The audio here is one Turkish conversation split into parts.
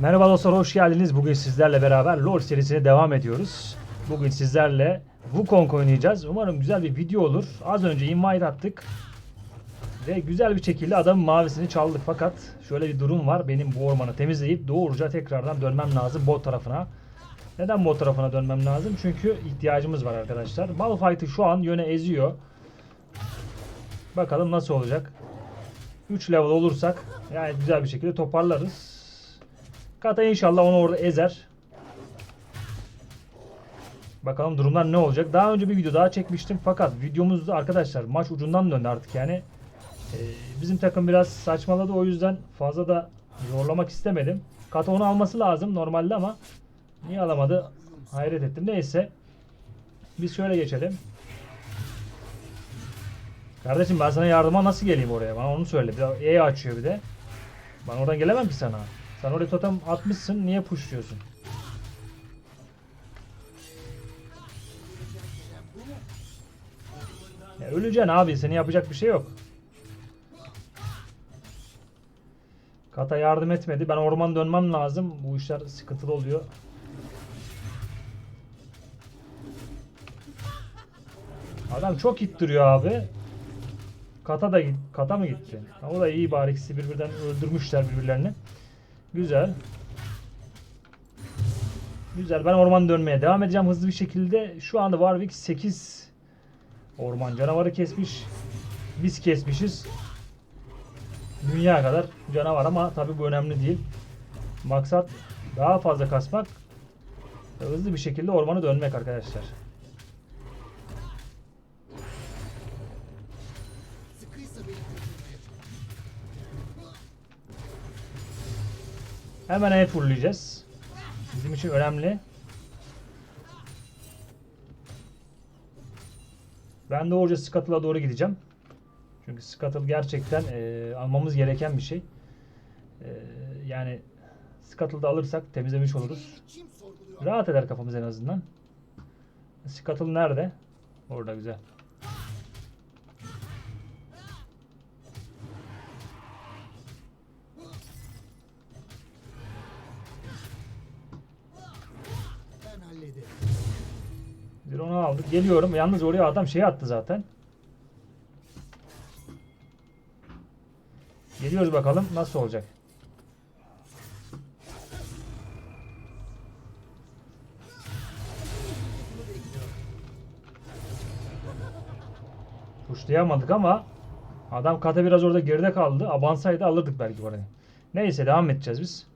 Merhaba dostlar hoş geldiniz. Bugün sizlerle beraber LoL serisine devam ediyoruz. Bugün sizlerle Wukong oynayacağız. Umarım güzel bir video olur. Az önce invite attık. Ve güzel bir şekilde adamın mavisini çaldık fakat şöyle bir durum var. Benim bu ormanı temizleyip doğruca tekrardan dönmem lazım bot tarafına. Neden bot tarafına dönmem lazım? Çünkü ihtiyacımız var arkadaşlar. Malphite'ı şu an yöne eziyor. Bakalım nasıl olacak. 3 level olursak yani güzel bir şekilde toparlarız. Kata inşallah onu orada ezer. Bakalım durumlar ne olacak. Daha önce bir video daha çekmiştim fakat videomuzda arkadaşlar maç ucundan döndü artık yani. Ee, bizim takım biraz saçmaladı o yüzden fazla da zorlamak istemedim. Kata onu alması lazım normalde ama niye alamadı hayret ettim. Neyse biz şöyle geçelim. Kardeşim ben sana yardıma nasıl geleyim oraya? Bana onu söyle. Bir E açıyor bir de. Ben oradan gelemem ki sana. Sen oraya totem atmışsın. Niye pushluyorsun? Ya öleceksin abi. Senin yapacak bir şey yok. Kata yardım etmedi. Ben orman dönmem lazım. Bu işler sıkıntılı oluyor. Adam çok ittiriyor abi. Kata da kata mı gitti? O da iyi bari ikisi birbirinden öldürmüşler birbirlerini. Güzel. Güzel. Ben orman dönmeye devam edeceğim hızlı bir şekilde. Şu anda Warwick 8 orman canavarı kesmiş. Biz kesmişiz. Dünya kadar canavar ama tabi bu önemli değil. Maksat daha fazla kasmak hızlı bir şekilde ormanı dönmek arkadaşlar. Hemen E fullleyeceğiz. Bizim için önemli. Ben de hoca Scuttle'a doğru gideceğim. Çünkü Scuttle gerçekten eee, almamız gereken bir şey. Eee, yani Scuttle'da alırsak temizlemiş oluruz. Rahat eder kafamız en azından. Scuttle nerede? Orada güzel. Geliyorum. Yalnız oraya adam şey attı zaten. Geliyoruz bakalım nasıl olacak. Puşlayamadık ama adam kata biraz orada geride kaldı. Abansaydı alırdık belki orayı. Neyse devam edeceğiz biz.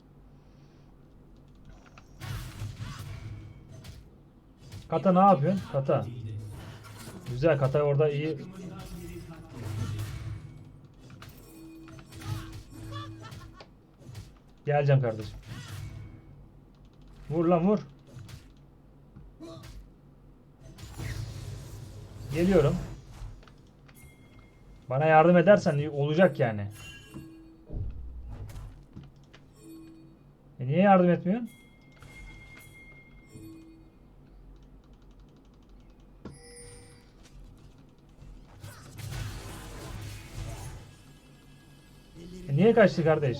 Kata ne yapıyorsun? Kata. Güzel Kata orada iyi. Geleceğim kardeşim. Vur lan vur. Geliyorum. Bana yardım edersen olacak yani. E niye yardım etmiyorsun? E niye kaçtı kardeş?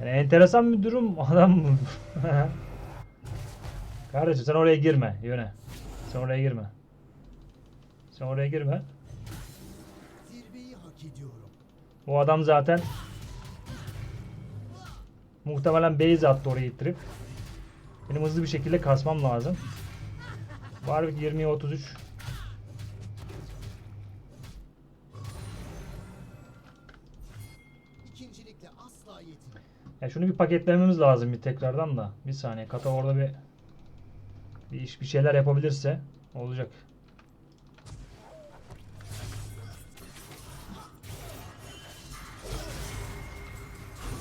Yani enteresan bir durum adam Kardeşim sen oraya girme yöne. Sen oraya girme. Sen oraya girme. O adam zaten muhtemelen base attı oraya ittirip. Benim hızlı bir şekilde kasmam lazım. Warwick 20'ye 33. Ya şunu bir paketlememiz lazım bir tekrardan da. Bir saniye. Kata orada bir bir iş bir şeyler yapabilirse olacak.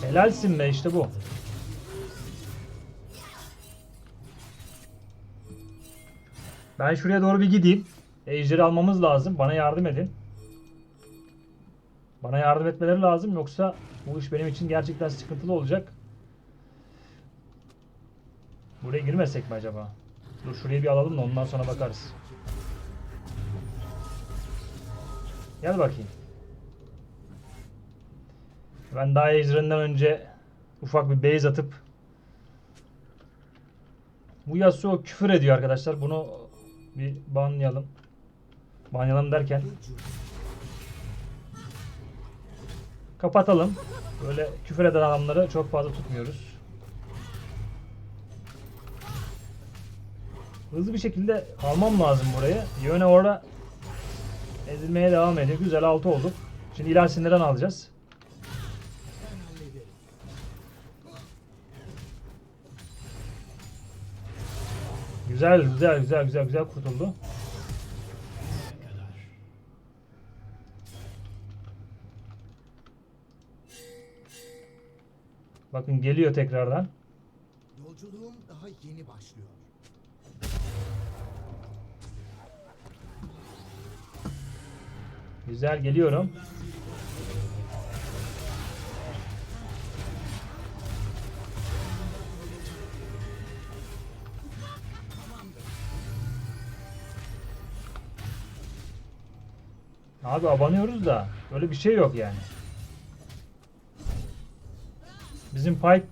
Helalsin be işte bu. Ben şuraya doğru bir gideyim. Ejderi almamız lazım. Bana yardım edin. Bana yardım etmeleri lazım yoksa bu iş benim için gerçekten sıkıntılı olacak. Buraya girmesek mi acaba? Dur şurayı bir alalım da ondan sonra bakarız. Gel bakayım. Ben daha ejderhından önce ufak bir base atıp bu Yasuo küfür ediyor arkadaşlar. Bunu bir banlayalım. Banlayalım derken kapatalım. Böyle küfür eden adamları çok fazla tutmuyoruz. Hızlı bir şekilde almam lazım burayı. Yöne orada ezilmeye devam ediyor. Güzel 6 olduk. Şimdi ilah sinirden alacağız. Güzel güzel güzel güzel güzel kurtuldu. Bakın geliyor tekrardan. Yolculuğum daha yeni başlıyor. Güzel geliyorum. Abi abanıyoruz da öyle bir şey yok yani. Bizim Pyke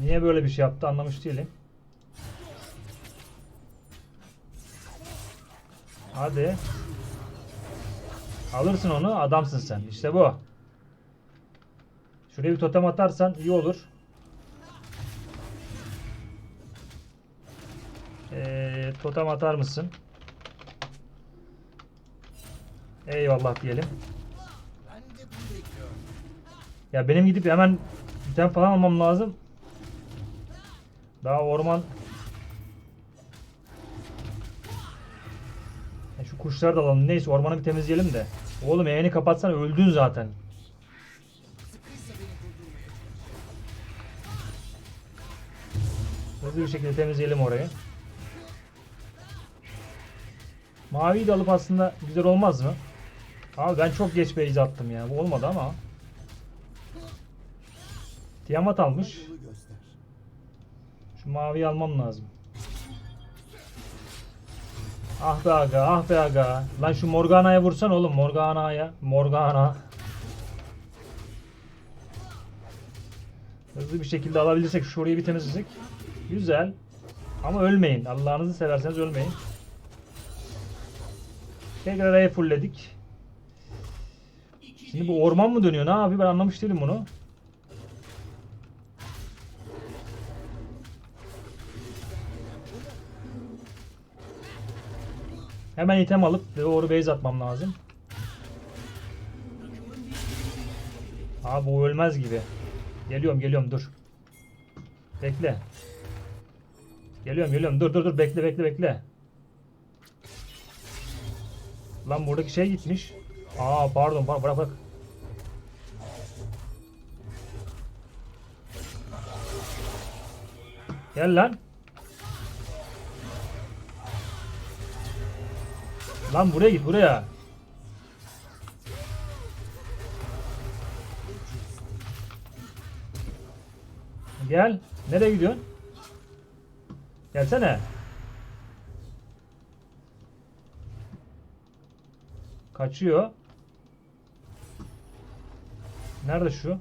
niye böyle bir şey yaptı anlamış değilim. Hadi. Alırsın onu adamsın sen. İşte bu. Şuraya bir totem atarsan iyi olur. Ee, totem atar mısın? Eyvallah diyelim. Ben de bunu bekliyorum. Ya benim gidip hemen item falan almam lazım. Daha orman... Ya şu kuşları da alalım. Neyse ormanı bir temizleyelim de. Oğlum eğeni kapatsan öldün zaten. Hızlı bir şekilde temizleyelim orayı. Maviyi de alıp aslında güzel olmaz mı? Abi ben çok geç base attım ya. Bu olmadı ama. Tiamat almış. Şu maviyi almam lazım. Ah be aga, ah be aga. Lan şu Morgana'ya vursan oğlum, Morgana'ya. Morgana. Hızlı bir şekilde alabilirsek şu orayı bir temizlesek. Güzel. Ama ölmeyin. Allah'ınızı severseniz ölmeyin. Tekrar E fullledik. Şimdi bu orman mı dönüyor? Ne yapıyor? Ben anlamış değilim bunu. Hemen item alıp doğru base atmam lazım. Abi bu ölmez gibi. Geliyorum geliyorum dur. Bekle. Geliyorum geliyorum dur dur dur bekle bekle bekle. Lan buradaki şey gitmiş. Aa pardon pardon bırak bırak. Gel lan. Lan buraya git buraya. Gel. Nereye gidiyorsun? Gelsene. Kaçıyor. Nerede şu?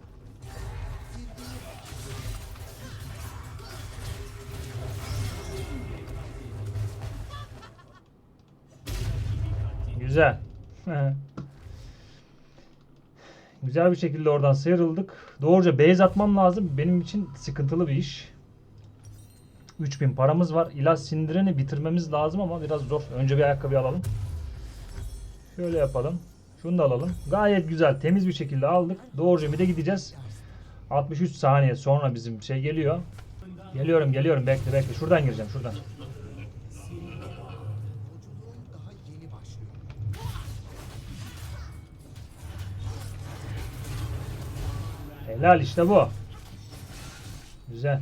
Güzel. Güzel bir şekilde oradan sıyrıldık. Doğruca base atmam lazım. Benim için sıkıntılı bir iş. 3000 paramız var. İlaç sindireni bitirmemiz lazım ama biraz zor. Önce bir ayakkabı alalım. Şöyle yapalım. Şunu da alalım. Gayet güzel. Temiz bir şekilde aldık. Doğruca bir de gideceğiz. 63 saniye sonra bizim şey geliyor. Geliyorum geliyorum. Bekle bekle. Şuradan gireceğim. Şuradan. Helal işte bu. Güzel.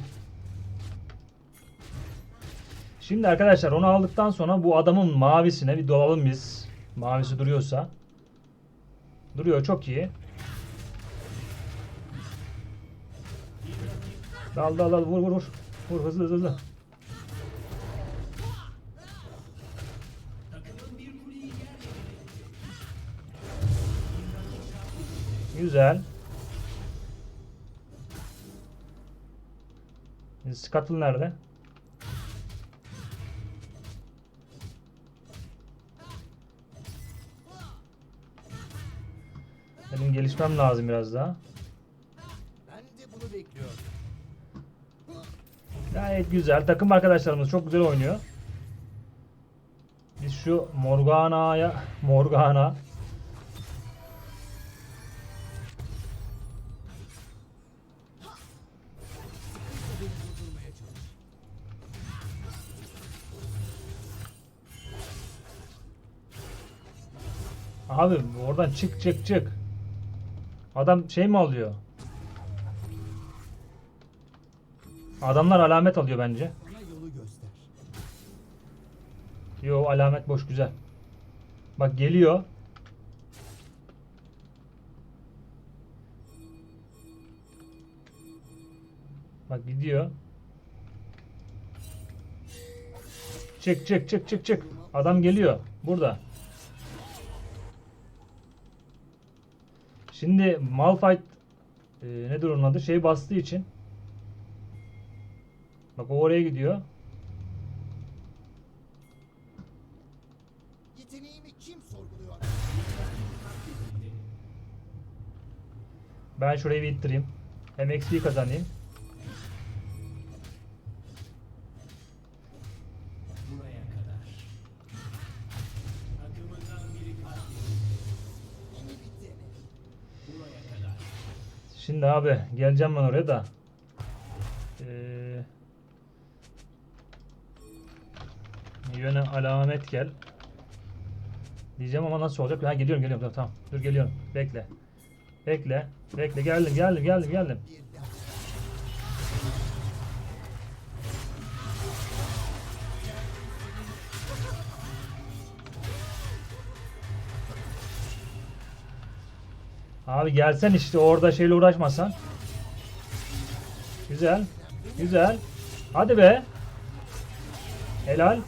Şimdi arkadaşlar onu aldıktan sonra bu adamın mavisine bir dolalım biz. Mavisi duruyorsa. Duruyor çok iyi. Dal dal dal vur vur vur. Vur hızlı hızlı hızlı. Güzel. Scuttle nerede? Benim gelişmem lazım biraz daha. Ben de bunu bekliyordum. Gayet güzel. Takım arkadaşlarımız çok güzel oynuyor. Biz şu Morgana'ya Morgana Beni Abi oradan çık çık çık. Adam şey mi alıyor? Adamlar alamet alıyor bence. Yo alamet boş güzel. Bak geliyor. Bak gidiyor. Çık çık çık çık çık. Adam geliyor. Burada. Şimdi Malphite e, nedir onun adı? Şey bastığı için. Bak o oraya gidiyor. Yeteneğimi kim sorguluyor? Ben şurayı bir ittireyim. Hem XP kazanayım. Şimdi abi geleceğim ben oraya da. Ee, yöne alamet gel. Diyeceğim ama nasıl olacak? Ha geliyorum geliyorum tamam. Dur geliyorum. Bekle. Bekle. Bekle geldim geldim geldim geldim. Abi gelsen işte orada şeyle uğraşmasan. Güzel. Güzel. Hadi be. Helal.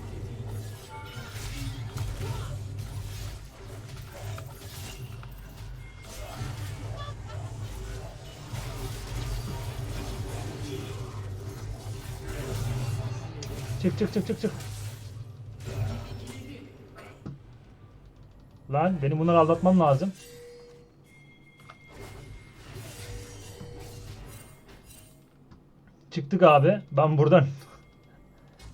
Çık çık çık çık çık. Lan benim bunları aldatmam lazım. Çıktık abi. Ben buradan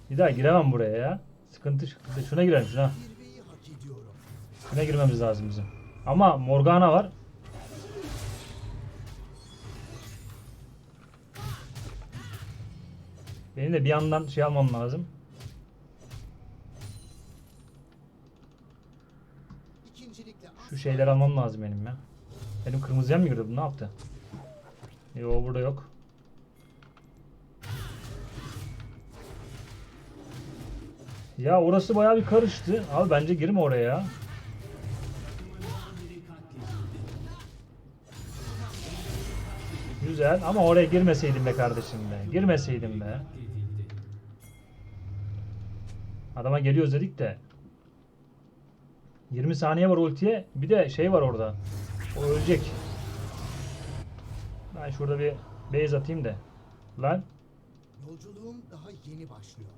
bir daha giremem buraya ya. Sıkıntı sıkıntı. Şuna girelim şuna. Şuna girmemiz lazım bizim. Ama Morgana var. Benim de bir yandan şey almam lazım. Şu şeyler almam lazım benim ya. Benim kırmızıya mı girdi bu? Ne yaptı? Yo burada yok. Ya orası bayağı bir karıştı. Abi bence girme oraya. Güzel ama oraya girmeseydim be kardeşim be. Girmeseydim be. Adama geliyoruz dedik de. 20 saniye var ultiye. Bir de şey var orada. O ölecek. Ben şurada bir base atayım da. Lan. Yolculuğum daha yeni başlıyor.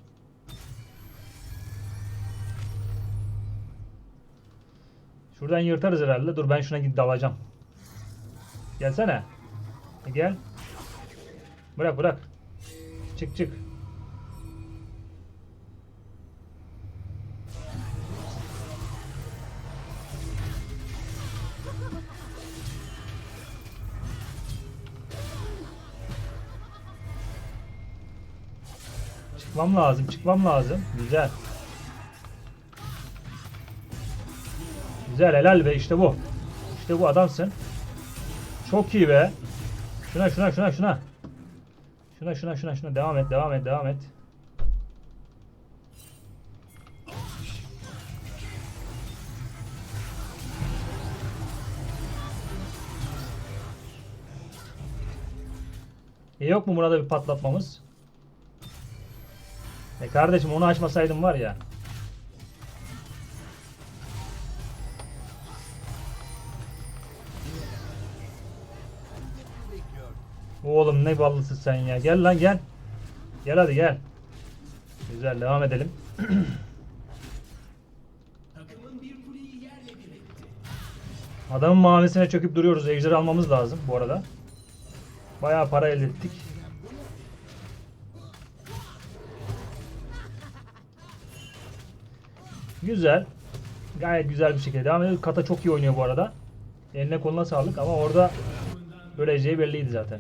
Şuradan yırtarız herhalde. Dur ben şuna gidip dalacağım. Gelsene. E Gel. Bırak bırak. Çık çık. Çıkmam lazım, çıkmam lazım. Güzel. Güzel helal be işte bu. İşte bu adamsın. Çok iyi be. Şuna şuna şuna şuna. Şuna şuna şuna şuna devam et devam et devam et. E yok mu burada bir patlatmamız? E kardeşim onu açmasaydım var ya. Oğlum ne ballısın sen ya. Gel lan gel. Gel hadi gel. Güzel devam edelim. Adamın mavisine çöküp duruyoruz. Ejder almamız lazım bu arada. Bayağı para elde ettik. Güzel. Gayet güzel bir şekilde devam ediyor. Kata çok iyi oynuyor bu arada. Eline koluna sağlık ama orada öleceği belliydi zaten.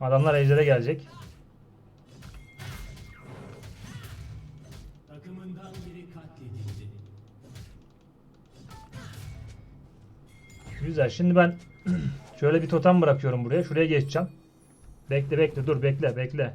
Adamlar ejdere gelecek. Güzel. Şimdi ben şöyle bir totem bırakıyorum buraya. Şuraya geçeceğim. Bekle bekle dur bekle bekle.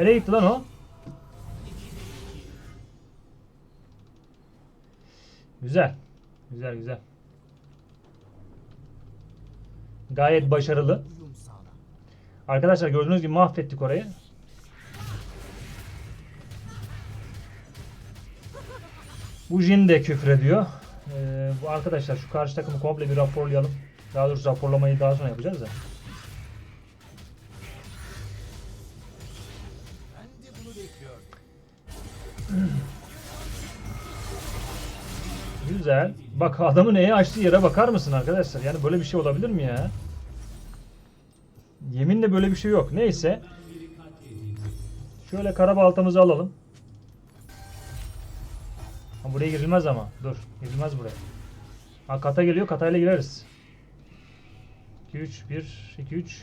Nereye gitti lan o? Güzel. Güzel güzel. Gayet başarılı. Arkadaşlar gördüğünüz gibi mahvettik orayı. Bu Jin de küfrediyor. Ee, bu arkadaşlar şu karşı takımı komple bir raporlayalım. Daha doğrusu raporlamayı daha sonra yapacağız da. Güzel. Bak adamın neye açtığı yere bakar mısın arkadaşlar? Yani böyle bir şey olabilir mi ya? Yeminle böyle bir şey yok. Neyse. Şöyle kara baltamızı alalım. Ha, buraya girilmez ama. Dur. Girilmez buraya. Ha kata geliyor. Katayla gireriz. 2 3 1 2 3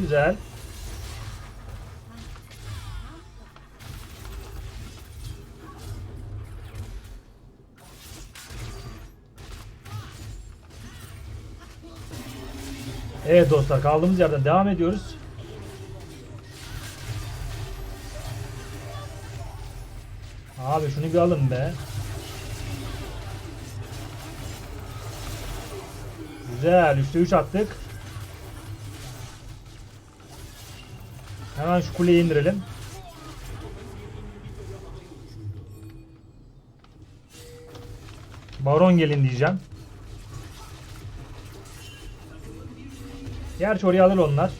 Güzel. Evet dostlar kaldığımız yerden devam ediyoruz. Abi şunu bir alın be. Güzel. 3'te 3 attık. Hemen şu kuleyi indirelim. Baron gelin diyeceğim. Gerçi oraya alır onlar.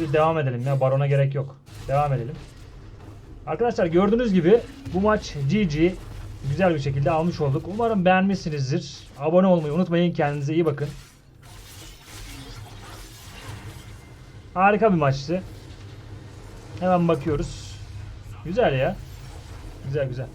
Biz devam edelim ya. Barona gerek yok. Devam edelim. Arkadaşlar gördüğünüz gibi bu maç GG güzel bir şekilde almış olduk. Umarım beğenmişsinizdir. Abone olmayı unutmayın. Kendinize iyi bakın. Harika bir maçtı. Hemen bakıyoruz. Güzel ya. Güzel güzel.